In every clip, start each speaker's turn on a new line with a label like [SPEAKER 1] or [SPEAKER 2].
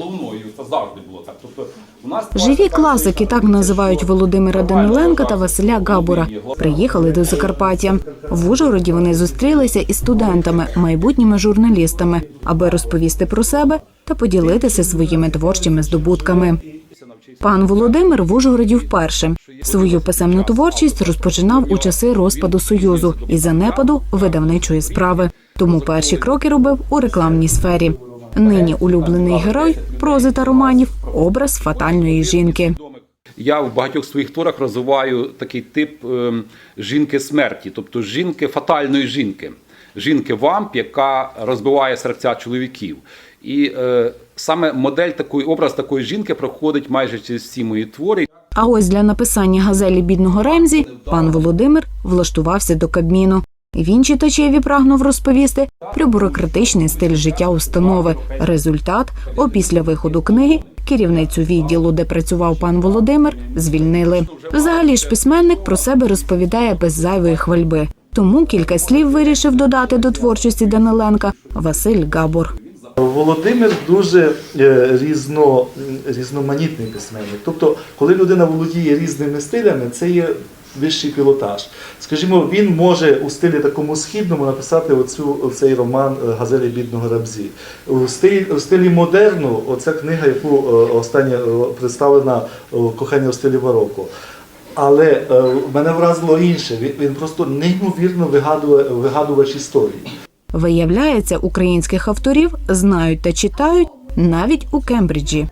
[SPEAKER 1] головною. Це завжди було так. Тобто у нас
[SPEAKER 2] Живі класики так називають Володимира Даниленка та Василя Габура. Приїхали до Закарпаття. В Ужгороді вони зустрілися із студентами, майбутніми журналістами, аби розповісти про себе та поділитися своїми творчими здобутками. Пан Володимир в Ужгороді вперше свою писемну творчість розпочинав у часи розпаду союзу і занепаду видавничої справи. Тому перші кроки робив у рекламній сфері. Нині улюблений герой прози та романів образ фатальної жінки.
[SPEAKER 1] Я в багатьох своїх творах розвиваю такий тип ем, жінки смерті, тобто жінки фатальної жінки, жінки вамп, яка розбиває серця чоловіків. І е, саме модель такої, образ такої жінки проходить майже через всі мої твори.
[SPEAKER 2] А ось для написання газелі бідного Ремзі пан Володимир влаштувався до Кабміну. Він читачеві прагнув розповісти про бюрократичний стиль життя установи. Результат опісля виходу книги керівницю відділу, де працював пан Володимир, звільнили. Взагалі ж письменник про себе розповідає без зайвої хвальби. Тому кілька слів вирішив додати до творчості Даниленка Василь Габор.
[SPEAKER 3] Володимир дуже е, різно, різноманітний письменник. Тобто, коли людина володіє різними стилями, це є вищий пілотаж. Скажімо, він може у стилі такому східному написати оцю, цей роман е, Газелі бідного Рабзі. У стилі, у стилі модерну, оця книга, яку е, остання е, представлена кохання у стилі бароко. Але мене вразило інше. Він, він просто неймовірно вигадує, вигадувач історії.
[SPEAKER 2] Виявляється, українських авторів знають та читають навіть у Кембриджі.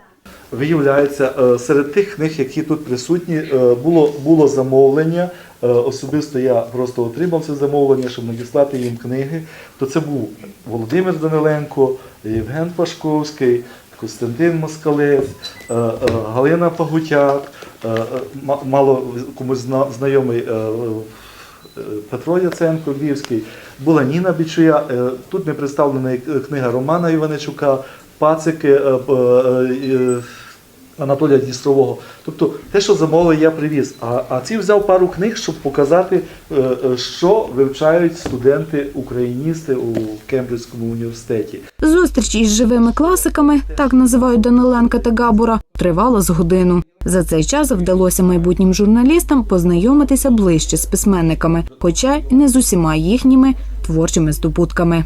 [SPEAKER 3] Виявляється, е, серед тих книг, які тут присутні, е, було, було замовлення. е, Особисто я просто отримав це замовлення, щоб надіслати їм книги. То це був Володимир Даниленко, Євген Пашковський, Костянтин Москалець, Галина Пагутяк, мало комусь зна- знайомий Петро Яценко Львівський, була Ніна Бічуя. Е, Тут не представлена книга Романа Іваничука, Пацики е, е, е, Анатолія Дністрового. Тобто те, що замовив, я привіз. А, а ці взяв пару книг, щоб показати, е, е, що вивчають студенти україністи у Кембриджському університеті.
[SPEAKER 2] Зустріч із живими класиками, так називають Даниленка та Габура, тривала з годину. За цей час вдалося майбутнім журналістам познайомитися ближче з письменниками, хоча й не з усіма їхніми творчими здобутками.